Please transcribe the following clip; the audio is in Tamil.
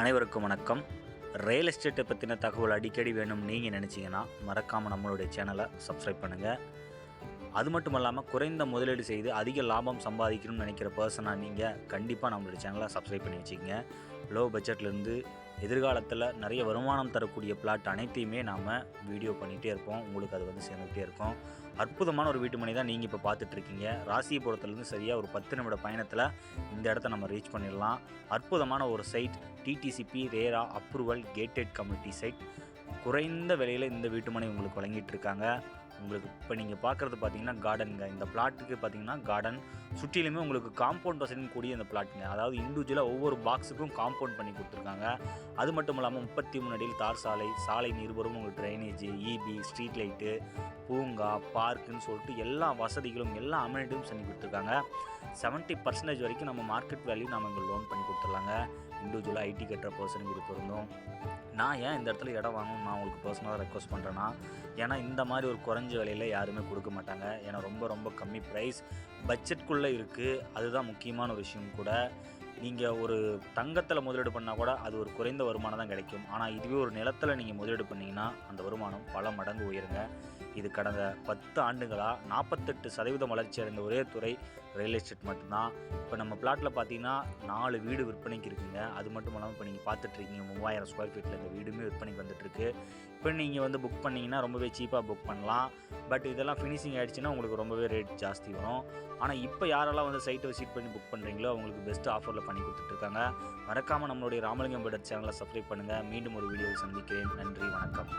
அனைவருக்கும் வணக்கம். ரியல் எஸ்டேட்டை பற்றின தகவல் அடிக்கடி வேணும் நீங்கள் நினச்சிங்கன்னா மறக்காமல் நம்மளுடைய சேனலை சப்ஸ்கிரைப் பண்ணுங்கள் அது மட்டும் இல்லாமல் குறைந்த முதலீடு செய்து அதிக லாபம் சம்பாதிக்கணும்னு நினைக்கிற பர்சனாக நீங்கள் கண்டிப்பாக நம்மளுடைய சேனலை சப்ஸ்கிரைப் பண்ணி வச்சுக்கோங்க. லோ பட்ஜெட்லேருந்து எதிர்காலத்தில் நிறைய வருமானம் தரக்கூடிய பிளாட் அனைத்தையுமே நாம் வீடியோ பண்ணிகிட்டே இருப்போம். உங்களுக்கு அது வந்து சேர்ந்துகிட்டே இருக்கும். அற்புதமான ஒரு வீட்டு மனை தான் நீங்கள் இப்போ பார்த்துட்ருக்கீங்க ராசிபுரத்துலேருந்து சரியாக ஒரு பத்து நிமிட பயணத்தில் இந்த இடத்த நம்ம ரீச் பண்ணிடலாம். அற்புதமான ஒரு site DTCP RERA approval gated community site குறைந்த விலையில் இந்த வீட்டுமனை உங்களுக்கு வழங்கிட்டு இருக்காங்க. உங்களுக்கு இப்போ நீங்கள் பார்க்குறது பார்த்தீங்கன்னா கார்டனுங்க இந்த பிளாட்டுக்கு பார்த்தீங்கன்னா கார்டன் சுற்றிலுமே உங்களுக்கு காம்பவுண்ட் வசதியும் கூடிய இந்த பிளாட்டுங்க அதாவது இண்டிவிஜுவலாக ஒவ்வொரு பாக்ஸுக்கும் காம்பவுண்ட் பண்ணி கொடுத்துருக்காங்க. அது மட்டும் இல்லாமல் முப்பத்தி மூணு அடியில் தார் சாலை சாலை நிருபரும் உங்களுக்கு ட்ரைனேஜ் இபி ஸ்ட்ரீட் லைட்டு பூங்கா பார்க்குன்னு சொல்லிட்டு எல்லா வசதிகளும் எல்லா அமெனிட்டியும் செஞ்சு கொடுத்துருக்காங்க. செவன்ட்டி பர்சன்டேஜ் வரைக்கும் நம்ம மார்க்கெட் வேல்யூ நம்ம இங்கே லோன் பண்ணி கொடுத்துட்லாங்க. இண்டிவிஜுவலாக ஐடி கட்டுற பர்சனுக்கு இது பொருந்தும். நான் ஏன் இந்த இடத்துல இடம் வாங்கணும்னு நான் உங்களுக்கு பர்சனலாக ரெக்வஸ்ட் பண்ணுறேன்னா ஏன்னா இந்த மாதிரி ஒரு குறைஞ்ச விலையில் யாருமே கொடுக்க மாட்டாங்க. ஏன்னா ரொம்ப ரொம்ப கம்மி ப்ரைஸ் பட்ஜெட்குள்ளே இருக்குது அதுதான் முக்கியமான ஒரு விஷயம் கூட. நீங்கள் ஒரு தங்கத்தில் முதலீடு பண்ணால் கூட அது ஒரு குறைந்த வருமானம் தான் கிடைக்கும். ஆனால் இதுவே ஒரு நிலத்தில் நீங்கள் முதலீடு பண்ணிங்கன்னா அந்த வருமானம் பல மடங்கு உயருங்க. இது கடந்த பத்து ஆண்டுகளாக நாற்பத்தெட்டு சதவீதம் வளர்ச்சி அடைந்த ஒரே துறை ரியல் எஸ்டேட் மட்டும்தான். இப்போ நம்ம பிளாட்டில் பார்த்தீங்கன்னா நாலு வீடு விற்பனைக்கு இருக்குங்க. அது மட்டும் இல்லாமல் இப்போ நீங்கள் பார்த்துட்ருக்கீங்க மூவாயிரம் ஸ்கொயர் ஃபீட்டில் இந்த வீடுமே விற்பனைக்கு வந்துட்டுருக்கு இப்போ நீங்கள் வந்து புக் பண்ணிங்கன்னா ரொம்பவே சீப்பாக புக் பண்ணலாம். பட் இதெல்லாம் ஃபினிஷிங் ஆகிடுச்சுன்னா உங்களுக்கு ரொம்பவே ரேட் ஜாஸ்தி வரும். ஆனால் இப்போ யாரெல்லாம் வந்து சைட்டை விசிட் பண்ணி புக் பண்ணுறீங்களோ அவங்களுக்கு பெஸ்ட் ஆஃபரில் பண்ணி கொடுத்துட்ருக்காங்க. மறக்காமல் நம்மளுடைய ராமலிங்கம் பீடர் சேனலை சப்ஸ்கிரைப் பண்ணுங்கள் மீண்டும் ஒரு வீடியோவை சந்திக்கிறேன். நன்றி வணக்கம்.